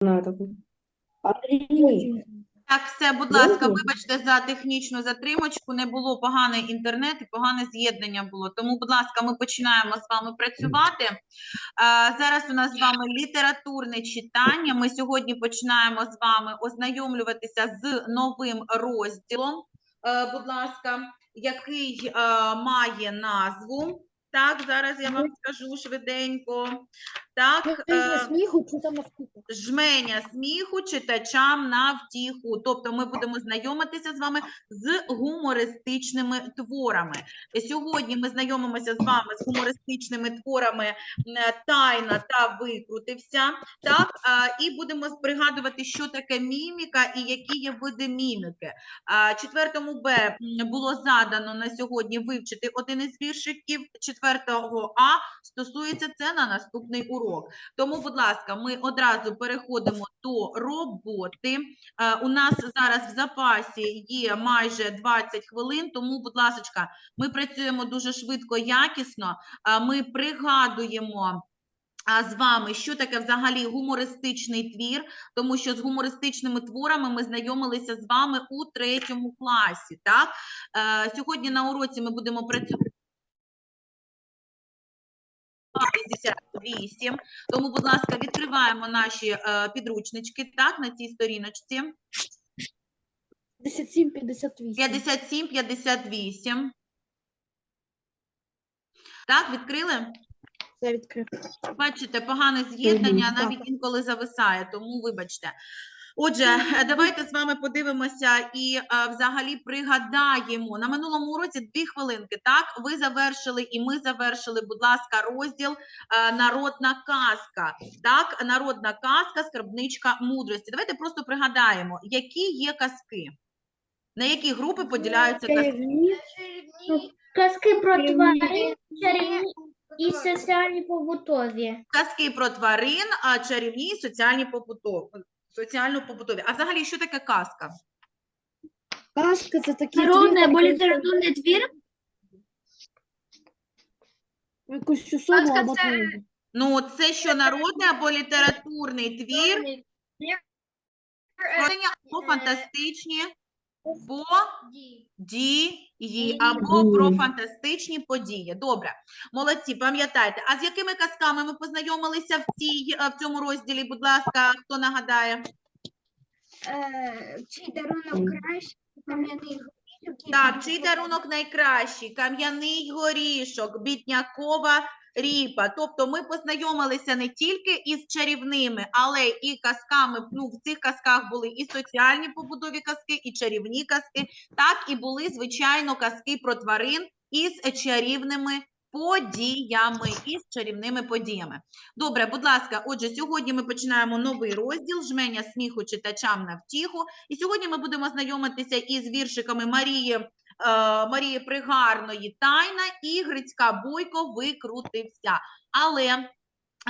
таку. Андрій, Так, все, будь ласка, вибачте за технічну затримочку. Не було поганий інтернет і погане з'єднання було. Тому, будь ласка, ми починаємо з вами працювати. А, зараз у нас з вами літературне читання. Ми сьогодні починаємо з вами ознайомлюватися з новим розділом. Е, будь ласка, який е, має назву. Так, зараз я вам скажу швиденько. Так, е, сміху чи там навпаки? жменя сміху читачам на втіху. Тобто ми будемо знайомитися з вами з гумористичними творами. Сьогодні ми знайомимося з вами з гумористичними творами е, Тайна та Викрутився. Так, і будемо пригадувати, що таке міміка і які є види міміки. А, Четвертому Б було задано на сьогодні вивчити один із віршиків. Четвертого А стосується це на наступний урок. Тому, будь ласка, ми одразу переходимо до роботи. Е, У нас зараз в запасі є майже 20 хвилин, тому, будь ласка, ми працюємо дуже швидко, якісно. Е, Ми пригадуємо. А з вами, що таке взагалі гумористичний твір, тому що з гумористичними творами ми знайомилися з вами у третьому класі. Так? Е, сьогодні на уроці ми будемо працювати. 58. Тому, будь ласка, відкриваємо наші е, підручнички так, на цій сторіночці. 57-58. 57-58. Так, відкрили? Це відкрив. Бачите, погане з'єднання навіть інколи зависає, тому вибачте. Отже, е, давайте з вами подивимося і е, взагалі пригадаємо. На минулому уроці дві хвилинки, так? Ви завершили і ми завершили, будь ласка, розділ е, Народна казка. Так, народна казка, скарбничка мудрості. Давайте просто пригадаємо, які є казки. На які групи поділяються казки? Чарівні. Казки про тварин, чарівні і соціальні побутові. Казки про тварин, а чарівні і соціальні побутові. Соціально-побутові. А взагалі, що таке казка? Казка це такі Народний або літературний твір. якусь особу Казка або це- тварину. Ну, це що народний або літературний твір, або фантастичні події, або про фантастичні події. Добре, молодці, пам'ятайте. А з якими казками ми познайомилися в, цій, е, в цьому розділі? Будь ласка, хто нагадає? Е, Чий дарунок кращий, кам'яний горішок. Так, чий дарунок найкращий? Кам'яний горішок, біднякова ріпа. Тобто ми познайомилися не тільки із чарівними, але і казками. Ну, в цих казках були і соціальні побудові казки, і чарівні казки. Так, і були, звичайно, казки про тварин із чарівними подіями, із чарівними подіями. Добре, будь ласка, отже, сьогодні ми починаємо новий розділ жменя сміху читачам на втіху. І сьогодні ми будемо знайомитися із віршиками Марії, Марії Пригарної Тайна і Грицька Бойко викрутився. Але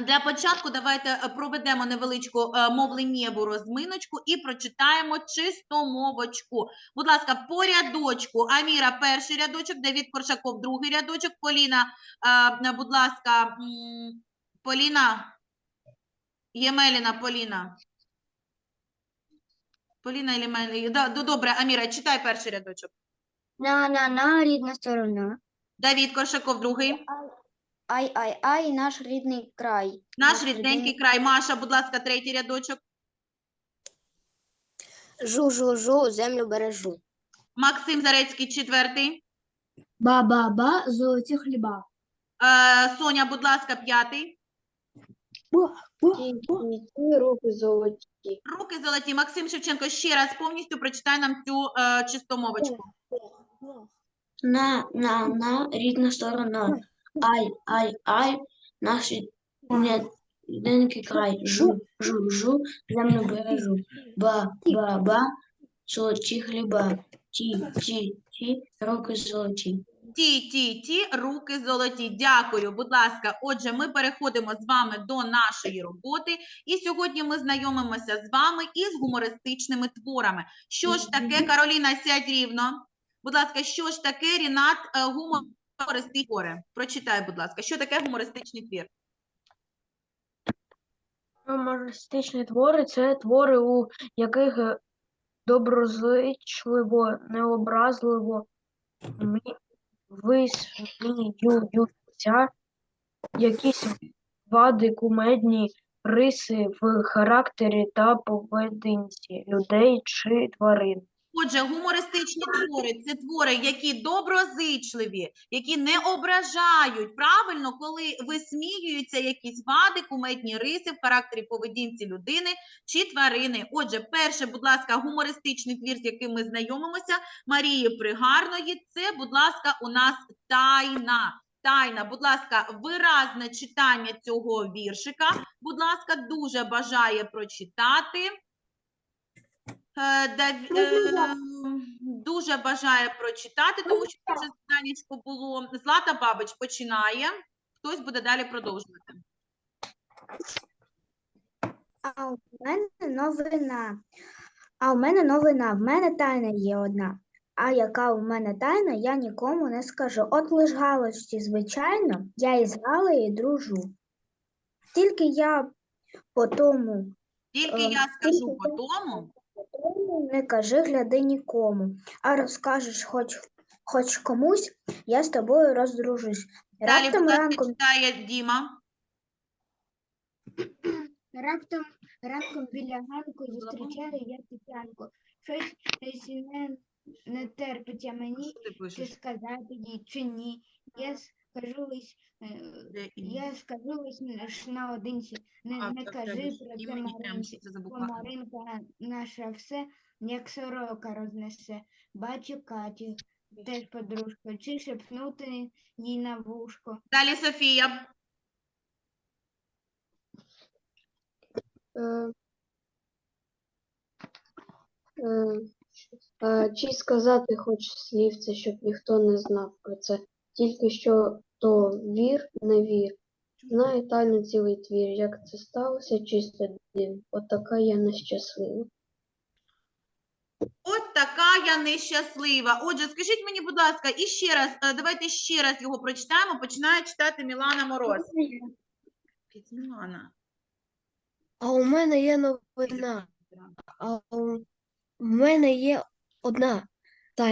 для початку давайте е, проведемо невеличку е, мовленнєву розминочку і прочитаємо чистомовочку. Будь ласка, по рядочку. Аміра, перший рядочок, Давід Коршаков, другий рядочок. Поліна, е, будь ласка, Поліна, Ємеліна, Поліна. Поліна Ємеліна. Добре, Аміра, читай перший рядочок. На-на-на, рідна сторона. Давід Коршаков, другий. Ай-ай-ай, наш рідний край. Наш рідненький край. Маша, будь ласка, третій рядочок. Жу-жу-жу, землю бережу. Максим Зарецький, четвертий. Ба-ба-ба, золоті хліба. Е, Соня, будь ласка, п'ятий. Руки золоті. Руки золоті. Максим Шевченко, ще раз повністю прочитай нам цю е, чистомовочку. На-на-на, рідна сторона. Ай, ай, ай, наш рідненький край. Жу, жу, жу, землю бережу. Ба, ба, ба, золоті хліба. Ті, ті, ті, руки золоті. Ті, ті, ті, руки золоті. Дякую, будь ласка. Отже, ми переходимо з вами до нашої роботи. І сьогодні ми знайомимося з вами із гумористичними творами. Що ж таке, Кароліна, сядь рівно. Будь ласка, що ж таке, Рінат, е, гумористичні твори? Прочитай, будь ласка, що таке гумористичний твір? Гумористичні твори це твори, у яких е, доброзичливо, необразливо мі- висміюються якісь вади, кумедні риси в характері та поведінці людей чи тварин. Отже, гумористичні твори це твори, які доброзичливі, які не ображають. Правильно, коли висміюються якісь вади, куметні риси в характері поведінці людини чи тварини. Отже, перше, будь ласка, гумористичний твір, з яким ми знайомимося, Марії Пригарної, це, будь ласка, у нас тайна. Тайна, будь ласка, виразне читання цього віршика. Будь ласка, дуже бажає прочитати. Е, Дав- е, Дуже бажає прочитати, тому що це вже було. Злата Бабич починає. Хтось буде далі продовжувати. А у мене новина. А у мене новина. В мене тайна є одна. А яка у мене тайна, я нікому не скажу. От лиш Галочці, звичайно, я із Галею дружу. Тільки я по тому, Тільки Е, я скажу по тому не кажи, гляди нікому. А розкажеш хоч, хоч комусь, я з тобою роздружусь. далі, Раптом ранком читає Діма. Раптом ранком біля ганку зустрічаю я Тетянку. Щось щось не, не терпиться мені, Що ти чи пишеш? сказати їй, чи ні. Я скажу лиш, е, Де і- я скажу лиш на- ж наодинці, не, А, не кажи ж про це імені прям Маринці. всі це Бо забукла. Маринка наша все, як сорока рознесе. Бачу Катю, теж подружку, чи шепнути їй на вушко. Далі Софія. Е, е, е, Чи сказати хоч слівце, щоб ніхто не знав про це, тільки що то вір, не вір. Знаю тайну цілий твір, як це сталося, чисто дивно. Отака я нещаслива. От така я нещаслива. Отже, скажіть мені, будь ласка, і ще раз, е, давайте ще раз його прочитаємо. Починає читати Мілана Мороз. Мілана. А у мене є новина. А у мене є одна. Та...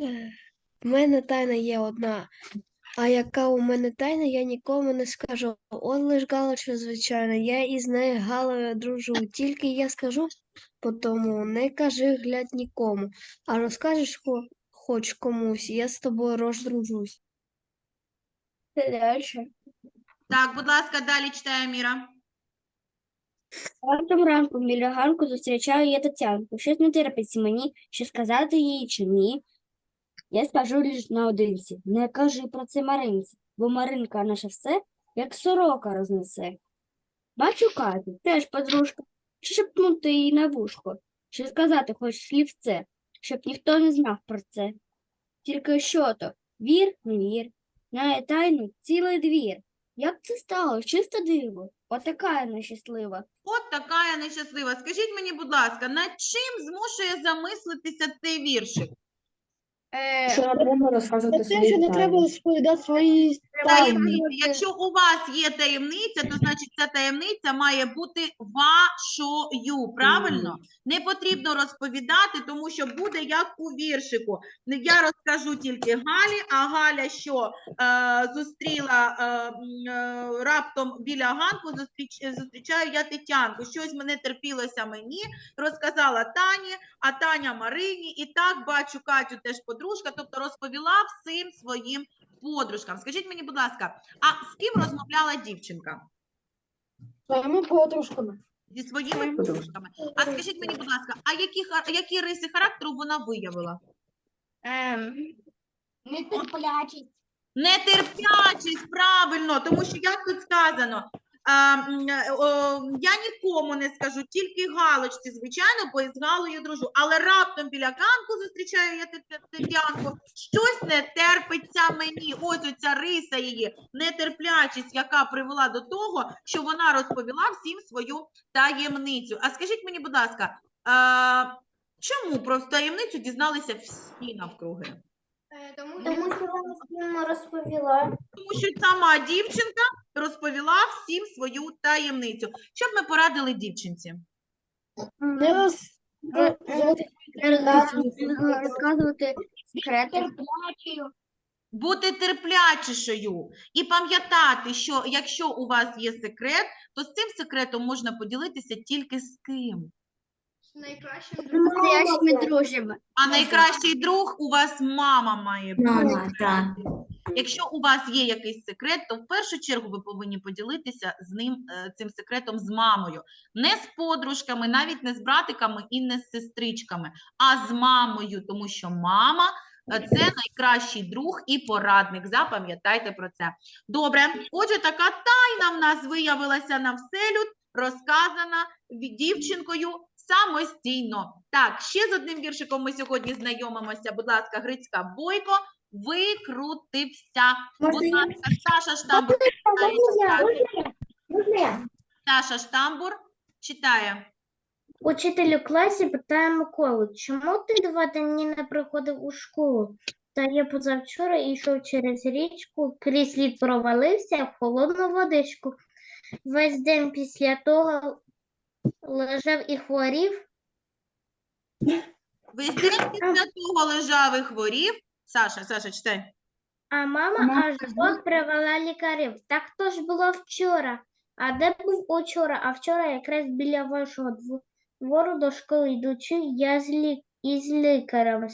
е, мене тайна є одна. А яка у мене тайна, я нікому не скажу. Он лиш Галочка, звичайно, я із нею Галою дружу. Тільки я скажу, потому не кажи глядь нікому. А розкажеш хо- хоч комусь, я з тобою роздружусь. далі. Так, будь ласка, далі читає Міра. Раптом ранком біля ганку зустрічаю я Тетянку. Щось не терпиться мені, що сказати їй чи ні. Я скажу лиш наодинці. Не кажи про це Маринці, бо Маринка наше все, як сорока рознесе. Бачу Катю, теж подружка, чи шепнути їй на вушко, чи сказати хоч слівце, щоб ніхто не знав про це. Тільки що то, вір, не вір, знає тайну цілий двір. Як це стало? Чисто диво, отака я нещаслива. От така я нещаслива. Скажіть мені, будь ласка, над чим змушує замислитися цей віршик? Що не треба розказувати Це те, що не треба розповідати свої тайни. Таємниця. Якщо у вас є таємниця, то значить ця таємниця має бути вашою. Правильно? Не потрібно розповідати, тому що буде як у віршику. Я розкажу тільки Галі, а Галя, що е, зустріла е, е, раптом біля ганку, зустріч, зустрічаю я Тетянку. Щось мене терпілося мені, розказала Тані, а Таня Марині. І так бачу Катю теж подружка, тобто розповіла всім своїм подружкам. Скажіть мені, будь ласка, а з ким розмовляла дівчинка? Своїми подружками. Зі своїми подружками. А скажіть мені, будь ласка, а які, хар- які риси характеру вона виявила? Ем, нетерплячість. Нетерплячість, правильно, тому що як тут сказано, я нікому не скажу, тільки галочці, звичайно, бо із Галою дружу. Але раптом біля ганку зустрічаю я Тет- Тет- Тетянку, щось не терпиться мені. Ось оця риса її, нетерплячість, яка привела до того, що вона розповіла всім свою таємницю. А скажіть мені, будь ласка, чому про таємницю дізналися всі навкруги? Тому Тому що вона розповіла. Тому що сама дівчинка розповіла всім свою таємницю. Що б ми порадили дівчинці? Не. Е, золотих роз- Розказувати секрети. Бути терплячішою і пам'ятати, що якщо у вас є секрет, то з цим секретом можна поділитися тільки з ким. Настоящими друзями. А найкращий друг у вас мама має бути. Мама, так. Якщо у вас є якийсь секрет, то в першу чергу ви повинні поділитися з ним е, цим секретом з мамою, не з подружками, навіть не з братиками і не з сестричками, а з мамою, тому що мама е, це найкращий друг і порадник. Запам'ятайте про це. Добре, отже, така тайна в нас виявилася на вселюд, розказана дівчинкою самостійно. Так, ще з одним віршиком ми сьогодні знайомимося. Будь ласка, Грицька Бойко викрутився. Будь ласка, Саша Штамбур. Саша Штамбур читає. Учитель у класі питає Миколу, чому ти два дні не приходив у школу? Та я позавчора йшов через річку, крізь лід провалився в холодну водичку. Весь день після того лежав і хворів. Весь день після того лежав і хворів. Саша, Саша, читай. А мама аж от привела лікарів. Так то ж було вчора. А де був учора? А вчора якраз біля вашого дво- двору до школи йдучи, я з лі... із лікарем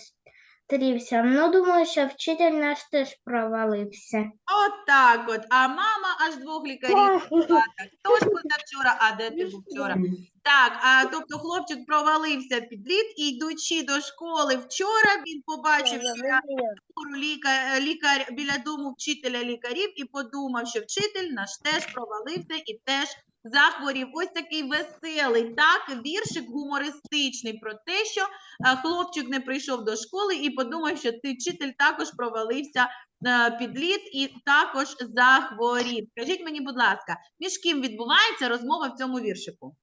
стрівся. Ну, думаю, що вчитель наш теж провалився. От так от. А мама аж двох лікарів. звала. Хто ж позавчора, а де ти був вчора? Так, а тобто хлопчик провалився під лід і йдучи до школи вчора, він побачив, що я двору лікар, лікар біля дому вчителя лікарів і подумав, що вчитель наш теж провалився і теж захворів. Ось такий веселий, так, віршик гумористичний про те, що е, хлопчик не прийшов до школи і подумав, що ти вчитель також провалився е, під лід і також захворів. Скажіть мені, будь ласка, між ким відбувається розмова в цьому віршику?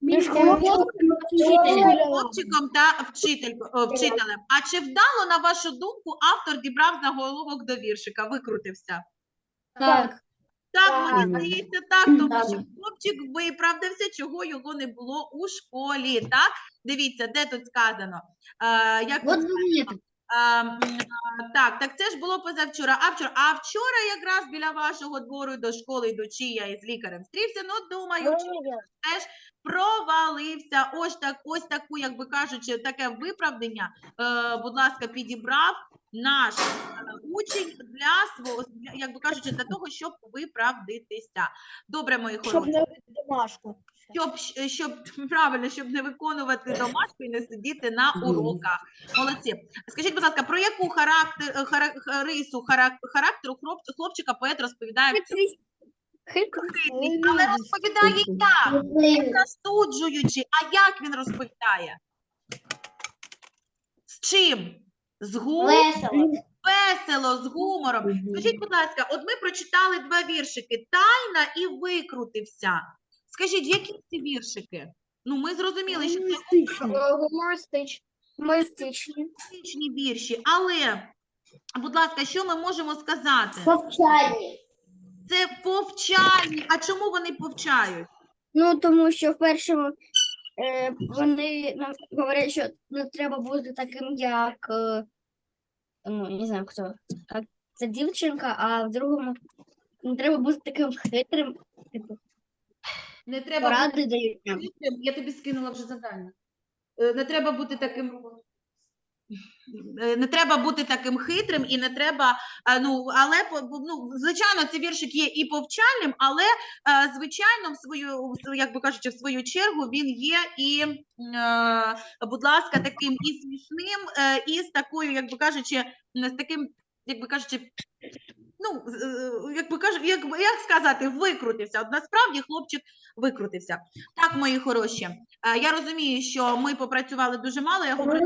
Між Хлопчиком та вчитель- вчителем. А чи вдало, на вашу думку, автор дібрав заголовок до віршика, викрутився? Так. Так, мені здається, так, тому що хлопчик виправдався, чого його не було у школі. Так, дивіться, де тут сказано. Е, як тут сказано? А, м, а, так, так це ж було позавчора. А вчора, а вчора якраз біля вашого двору до школи йдучи, я із лікарем стрівся. Ну, думаю, чи теж провалився. Ось так, ось таку, як би кажучи, таке виправдання, е, будь ласка, підібрав наш е, учень для свого, як би кажучи, для того, щоб виправдитися. Добре, мої Щоб хороші. не домашку. Щоб, щоб правильно, щоб не виконувати домашку і не сидіти на уроках. Молодці. Скажіть, будь ласка, про яку характер, хара- рису характеру хлопчика поет розповідає хитрий, але розповідає як? Не засуджуючи, а як він розповідає? З чим? З гумором? Весело, з гумором. Скажіть, будь ласка, от ми прочитали два віршики Тайна і викрутився. Скажіть, які ці віршики? Ну, ми зрозуміли, що це. Мистичні. гумористичні вірші, але, будь ласка, що ми можемо сказати? Це повчальні. А чому вони повчають? Ну, тому що в першому е, вони нам говорять, що не треба бути таким, як е, ну, не знаю хто. А це дівчинка, а в другому не треба бути таким хитрим. Типу, Не треба поради дають нам. Я тобі скинула вже завдання. Е, Не треба бути таким. Е, Не треба бути таким хитрим і не треба, е, ну, але ну, звичайно, цей віршик є і повчальним, але звичайно, в свою, як би кажучи, в свою чергу він є і, будь ласка, таким і смішним, і з такою, як би кажучи, з таким, як би кажучи, ну, е, як би кажу, як, як сказати, викрутився. От насправді хлопчик викрутився. Так, мої хороші. е, Я розумію, що ми попрацювали дуже мало. Я говорю,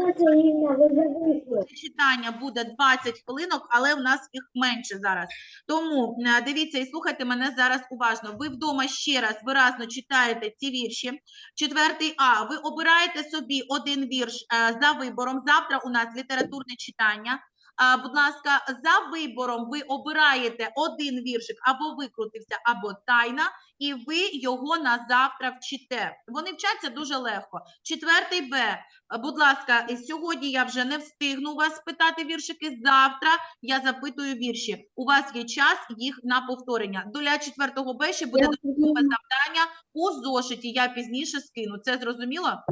читання буде 20 хвилинок, але в нас їх менше зараз. Тому е, дивіться і слухайте мене зараз уважно. Ви вдома ще раз виразно читаєте ці вірші. Четвертий А. Ви обираєте собі один вірш за вибором. Завтра у нас літературне читання. Будь ласка, за вибором ви обираєте один віршик або викрутився, або тайна, і ви його на завтра вчите. Вони вчаться дуже легко. Четвертий Б. Будь ласка, сьогодні я вже не встигну вас спитати віршики. Завтра я запитую вірші. У вас є час їх на повторення. Доля четвертого Б ще буде додаткове завдання у зошиті. Я пізніше скину. Це зрозуміло?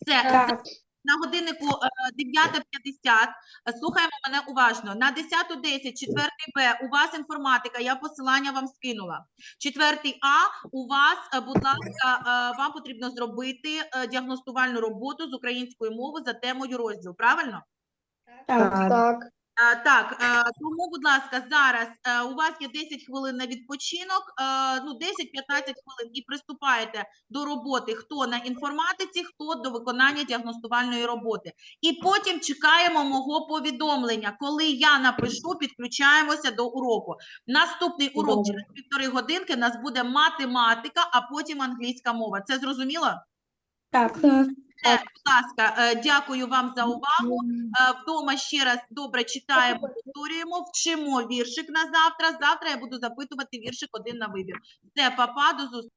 Все, Так. На годиннику е, 9.50. Е, Слухаємо мене уважно. На 10.10, четвертий Б, у вас інформатика, я посилання вам скинула. Четвертий А, у вас, е, будь ласка, е, вам потрібно зробити е, діагностувальну роботу з української мови за темою розділ, правильно? Так. Так. Е, Так, е, тому, будь ласка, зараз е, у вас є 10 хвилин на відпочинок, ну 10-15 хвилин, і приступаєте до роботи хто на інформатиці, хто до виконання діагностувальної роботи. І потім чекаємо мого повідомлення. Коли я напишу, підключаємося до уроку. Наступний урок через півтори годинки у нас буде математика, а потім англійська мова. Це зрозуміло? Так. Все, будь ласка, е, дякую вам за увагу. Е, Вдома ще раз добре читаємо, повторюємо, вчимо віршик на завтра. Завтра я буду запитувати віршик один на вибір. Все, папа, до зустрічі.